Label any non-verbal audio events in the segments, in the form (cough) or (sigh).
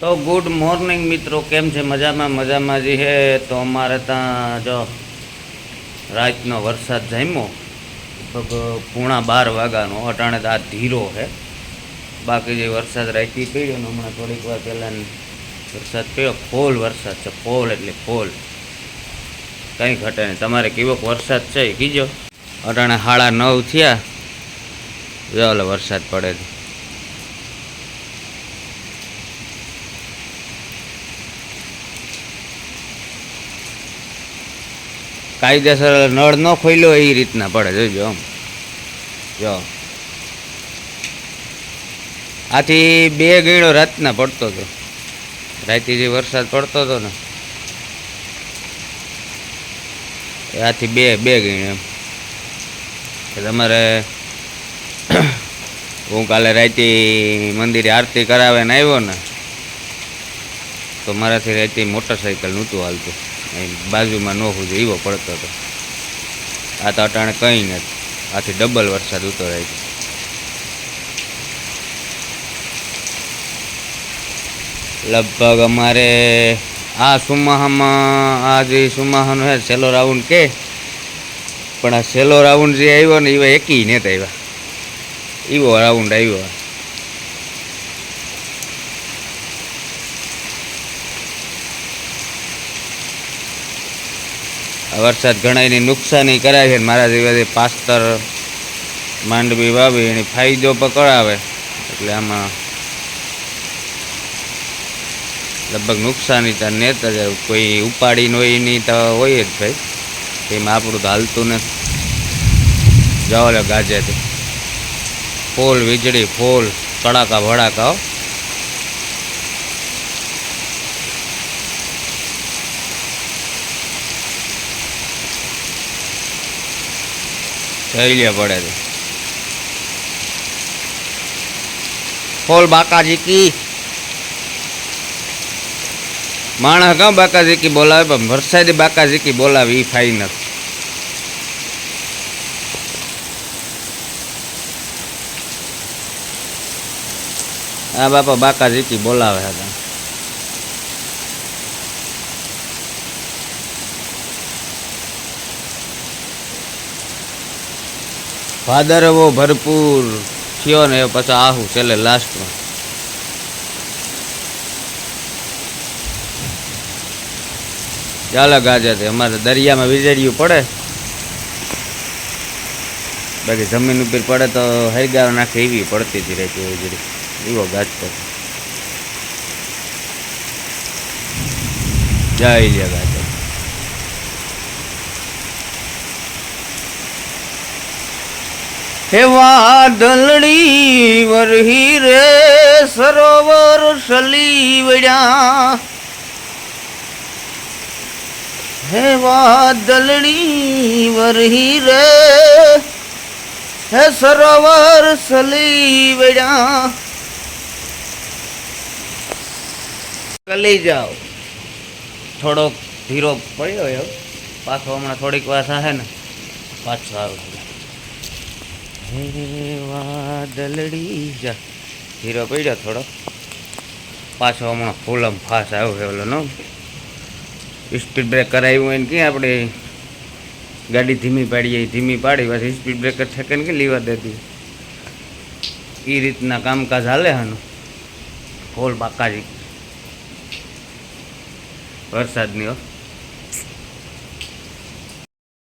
તો good morning મિત્રો, કેમ છે? મજામાં મજામાં જે હે. તો અમારે ત્યાં જો રાતનો વરસાદ જામ્યો, લગભગ પૂણા બાર વાગ્યાનો, અટાણે આ ધીરો છે બાકી જે વરસાદ રાતી પડ્યો ને હમણાં થોડીક વાર પહેલાં વરસાદ પડ્યો. ફોલ વરસાદ છે, ફોલ એટલે ફોલ. કંઈ ઘટે નહીં. તમારે કેવોક વરસાદ છે કીજો. અટાણે સાડા નવ થયા. જો વરસાદ પડે છે કાયદેસર નળ ન ખોલ્યો એ રીતના પડે, જોજો આમ જો. આથી બે ગીણો રાતના પડતો હતો. રાતે જે વરસાદ પડતો હતો ને આથી બે બે ગીણ એમ. તમારે (coughs) હું કાલે રાતે મંદિરે આરતી કરાવે ને આવ્યો ને, તો મારાથી રાતે મોટરસાઇકલ નહોતું હાલતું. બાજુમાં નોખું છે એવો પડતો હતો. આ તો અટાણે કંઈ નથી. આથી ડબલ વરસાદ ઉતરાય છે. લગભગ અમારે આ સુમાહામાં, આ જે સુમાહાનો છે, છેલ્લો રાઉન્ડ કે? પણ આ છેલ્લો રાઉન્ડ જે આવ્યો ને, એવા એકી નથી આવ્યા. એવો રાઉન્ડ આવ્યો. વરસાદ ઘણા એની નુકસાની કરાય છે મારા જેવાથી પાસ્તર, માંડવી વાવી, એની ફાયદો પકડાવે. એટલે આમાં લગભગ નુકસાની તો નેત કોઈ ઉપાડીને હોય એની તો હોય જ ભાઈ. એમાં આપણું તો હાલતું નથી. જાઓ ગાજેથી. ફૂલ વીજળી, ફૂલ કડાકા ભડાકા હો. જઈ પડે છે ફૂલ બાકાજી કી માણસ કાં બાકાજી કી બોલાવે પણ વરસાદી બાકાજી કી બોલાવે એ ફાઇનલ આ બાપા બાકાજી કી બોલાવે હતા ભાદરવો ભરપૂર થયો ને પછી આહુ છેલ્લે લાસ્ટમાં ચાલો તે અમારે દરિયામાં વીજળીયું પડે. બાકી જમીન ઉપર પડે તો હરગાવ નાખે એવી પડતી હતી રહેતી વીજળી. એવો ગાજ પર જય લે ગાજર. હે વાદળડી વરહી રે સરોવર સલી વડ્યા. હે વાદળડી વરહી રે હે સરોવર સલી વડ્યા. કલી જાઓ. થોડોક ધીરો પડ્યો પાછો હમણાં થોડીક વાર થશે ને. પાછો આવે. હે વાદળડી જા. હીરો પડ્યો થોડો. પાછો હમણાં ફૂલમ ફાસ આવ્યો છે ઓલો સ્પીડ બ્રેક કરાવ્યું હોય ને ક્યાં આપણે ગાડી ધીમી પાડીએ ધીમી પાડી, પછી સ્પીડ બ્રેકર છકે ને કે લીવા દેતી. એ રીતના કામકાજ હાલે હાનું ફૂલ બાકાજી. વરસાદની હો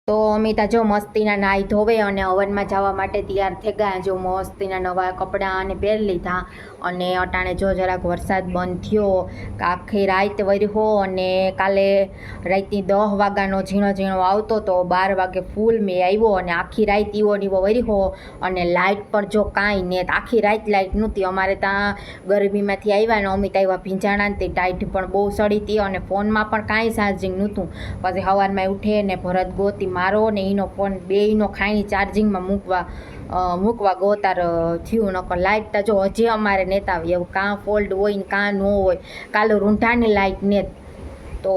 તો અમિતા જો મસ્તીના નાહી ધોવે અને હવનમાં જવા માટે તૈયાર થઈ ગયા. જો મસ્તીના નવા કપડાં અને પહેરી લીધા. અને અટાણે જો જરાક વરસાદ બંધ થયો આખી રાત વર્યો અને કાલે રાતની દસ વાગ્યાનો ઝીણો ઝીણો આવતો તો બાર વાગે ફૂલ મેં આવ્યો અને આખી રાત ઈવો નીવો વરી વર્યો અને લાઇટ પર જો કાંઈ ને આખી રાત લાઇટ નહોતી. અમારે ત્યાં ગરમીમાંથી આવ્યા ને અમિત આવ્યા ભીંજાણા ટાઈટ પણ બહુ સડી હતી અને ફોનમાં પણ કાંઈ ચાર્જિંગ નહોતું. પછી સવારમાં ઉઠે ને ભરત ગોતી મારો ને એનો ફોન બેયનો ખાઈ ચાર્જિંગમાં મૂકવા. મૂકવા ગોતાર થયું, નકર લાઇટ તો જો હજી અમારે નેતા આવી. એવું કાં ફોલ્ડ હોય ને કાં ન હોય. કાલે રૂંઢાની લાઇટ ને તો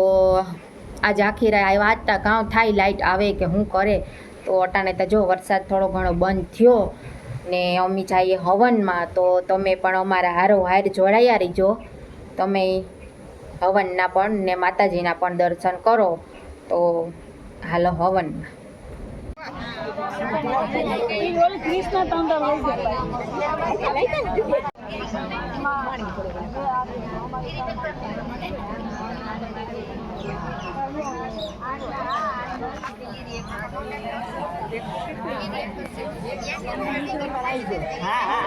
આજે આખી રાય આવ્યા આજતા કાં થાય લાઇટ આવે કે શું કરે? તો અટાણે તો જો વરસાદ થોડો ઘણો બંધ થયો ને અમી જઈએ હવનમાં. તો તમે પણ અમારા હારો હાર જોડાયા રહીજો. તમે હવનના પણ ને માતાજીના પણ દર્શન કરો. તો હાલો હવનમાં. કૃષ્ણ તંત્ર લઈ હા.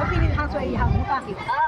Opinion house where you have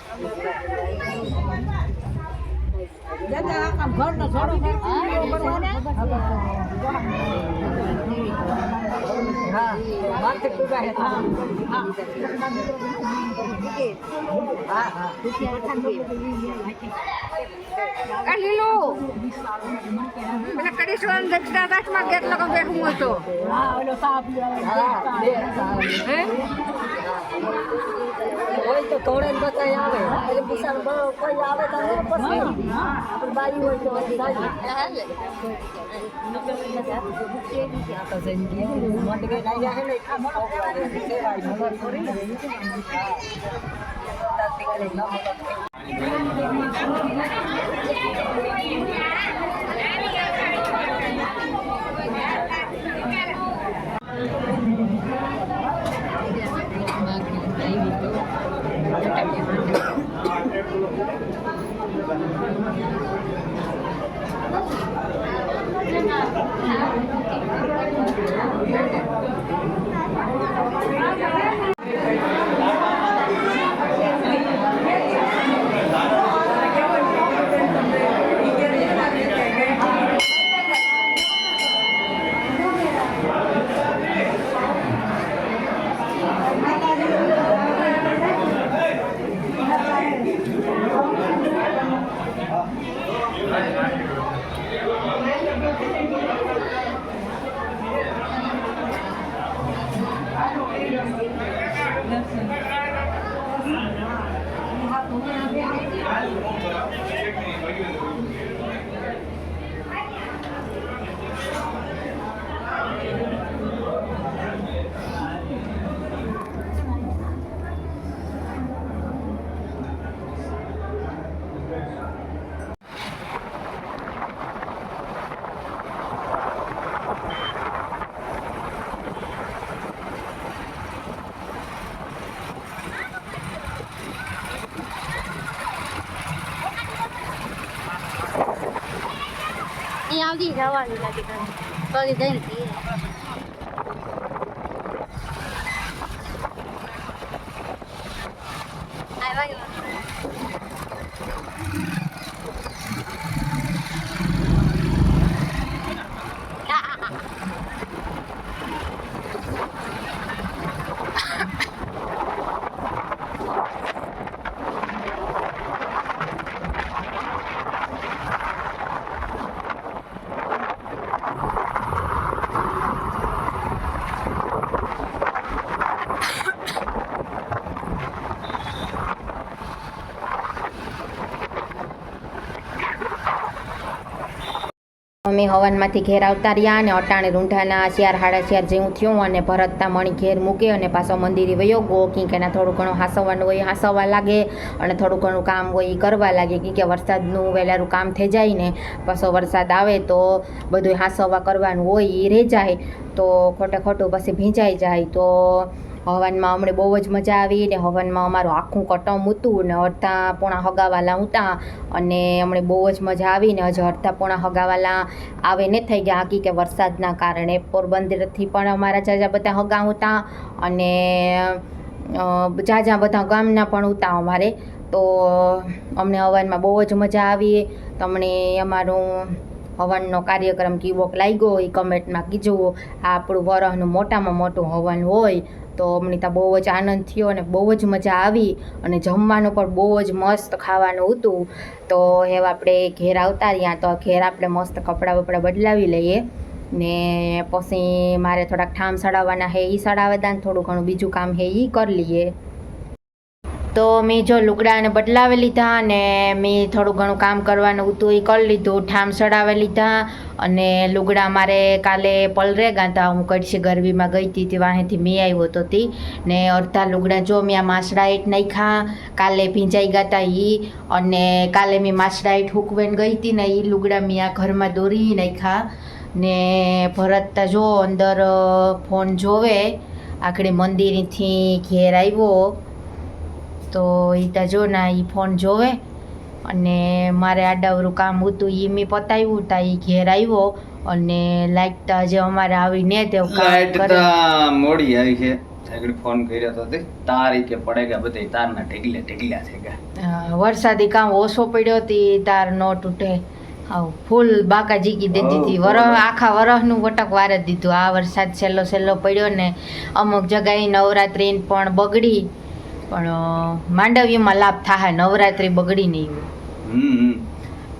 લીલું પેલા કડીશ્વર દક્ષિણા કેટલો બેઠું હતો હોય તો થોડે બતાય આવે. એટલે બિચાર કોઈ આવે તો આવે પછી. આપણે બારી હોય તો પછી જાય આ તો જિંદગી મટ ગઈ ના જાય ને આ મોટો કહેવાય સેવાય મગર થોડી ને અહીંયા આવતી જવાનું લાગે પગે જઈને અમે હવનમાંથી ઘેર આવતા રહ્યા અને અટાણે રૂંઢાના શિયાર હાડા શિયાર જેવું થયું અને ભરતતા મણી ઘેર મૂકે અને પાછો મંદિરે વયો ગો કે એના થોડું ઘણું હાંસવવાનું હોય હાંસવા લાગે અને થોડું ઘણું કામ હોય એ કરવા લાગે. કે વરસાદનું વહેલારું કામ થઈ જાય ને પાછો વરસાદ આવે તો બધું હાંસવવા કરવાનું હોય એ રહી જાય. તો ખોટે ખોટું પછી ભીંજાઈ જાય. તો હવનમાં અમને બહુ જ મજા આવી ને હવનમાં અમારું આખું કટમ હતું ને અડધા પોણા હગાવાલા હતા અને અમને બહુ જ મજા આવી ને હજુ અડધા પોણા હગાવાલા આવે ને થઈ ગયા. આખી કે વરસાદના કારણે પોરબંદરથી પણ અમારા જાજા બધા હગા હતા અને જાજા બધા ગામના પણ હતા અમારે. તો અમને હવનમાં બહુ જ મજા આવી. તમને અમારું હવનનો કાર્યક્રમ કીવોક લાગ્યો એ કમેન્ટમાં કીજો. આ આપણું વરહનું મોટામાં મોટું હવન હોય, તો અમને ત્યાં બહુ જ આનંદ થયો અને બહુ જ મજા આવી. અને જમવાનું પણ બહુ જ મસ્ત ખાવાનું હતું. તો હવે આપણે ઘેર આવતા રહ્યા તો ઘેર આપણે મસ્ત કપડાં બપડા બદલાવી લઈએ. ને પછી મારે થોડાક ઠામ સડાવવાના હે એ સડાવે દા થોડું ઘણું બીજું કામ હે એ કરી લઈએ. તો મેં જો લુગડાને બદલાવી લીધા અને મેં થોડું ઘણું કામ કરવાનું હતું એ કરી લીધું, ઠામ સડાવી લીધા અને લુગડા મારે કાલે પલરે ગાતા હું કડશી ગરબીમાં ગઈ હતી, તે વાહેથી મેં આવ્યો હતો હતી ને અડધા લુગડા જો મેં આ માસડા હેઠ નાખ્યા, કાલે ભીંજાઈ ગાતા એ અને કાલે મેં માસડા હેઠ હુકવેન ગઈ હતી ને એ લુગડા મેં આ ઘરમાં દોરી નાખ્યા ને ભરત તા જો અંદર ફોન જોવે આખડી મંદિરથી ઘેર આવ્યો તો એ તા જો ના એ ફોન જોવે. અને મારે આડાવરું કામ હતું એ મેં પતાવ્યું તા એ ઘેર આવ્યો. અને લાઈટ તા જે અમારે આવી ને તે મોડી આવી છે. આગળ ફોન કર્યો તો તારી કે પડે ગયા બધે તારના ઢગલા ઢગલા છે ગયા વરસાદી કામ ઓછો પડ્યો હતી તાર નો તૂટે. આવ ફૂલ બાકા જીકી દેતી હતી વરહ આખા વરહનું વટક વાર જ દીધું. આ વરસાદ છેલ્લો છેલ્લો પડ્યો ને અમુક જગાએ નવરાત્રિ પણ બગડી. પણ માંડવ્યમાં લાભ થાય નવરાત્રી બગડી નહીં હમ.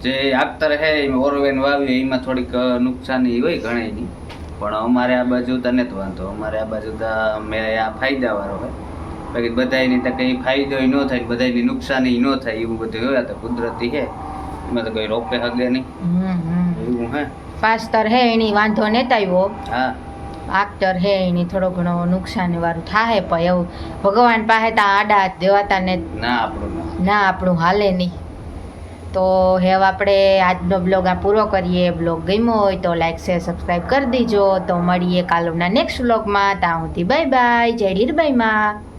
જે આગતર હે ઓરવેન વાવ્યું એમાં થોડીક નુકસાની હોય ઘણી પણ અમારે આ બાજુ તો નથી વાંધો. અમારે આ બાજુ તો મેં આ ફાયદા વાળો હોય બાકી બધાયની તો કંઈ ફાયદો ન થાય બધાયની નુકસાની ન થાય એવું બધું હોય તો કુદરતી છે એમાં તો કોઈ રોપે હગે નહીં. એવું હે. પાસ્તર હે એની વાંધો નેત આવ્યો. હા. આક્ટર હે એને થોડો ઘણો નુકસાન વાળું થાય પણ એવું ભગવાન પાસે તા આડા દેવાતા ને ના આપણું ના. ના આપણું હાલે નહીં. તો હેવ આપણે આજનો બ્લોગ આ પૂરો કરીએ. બ્લોગ ગમ્યો હોય તો લાઈક શેર સબસ્ક્રાઈબ કરી દીજો. તો મળીએ કાલોના નેક્સ્ટ બ્લોગમાં ત્યાં સુધી બાય બાય જય લીરબાઈમાં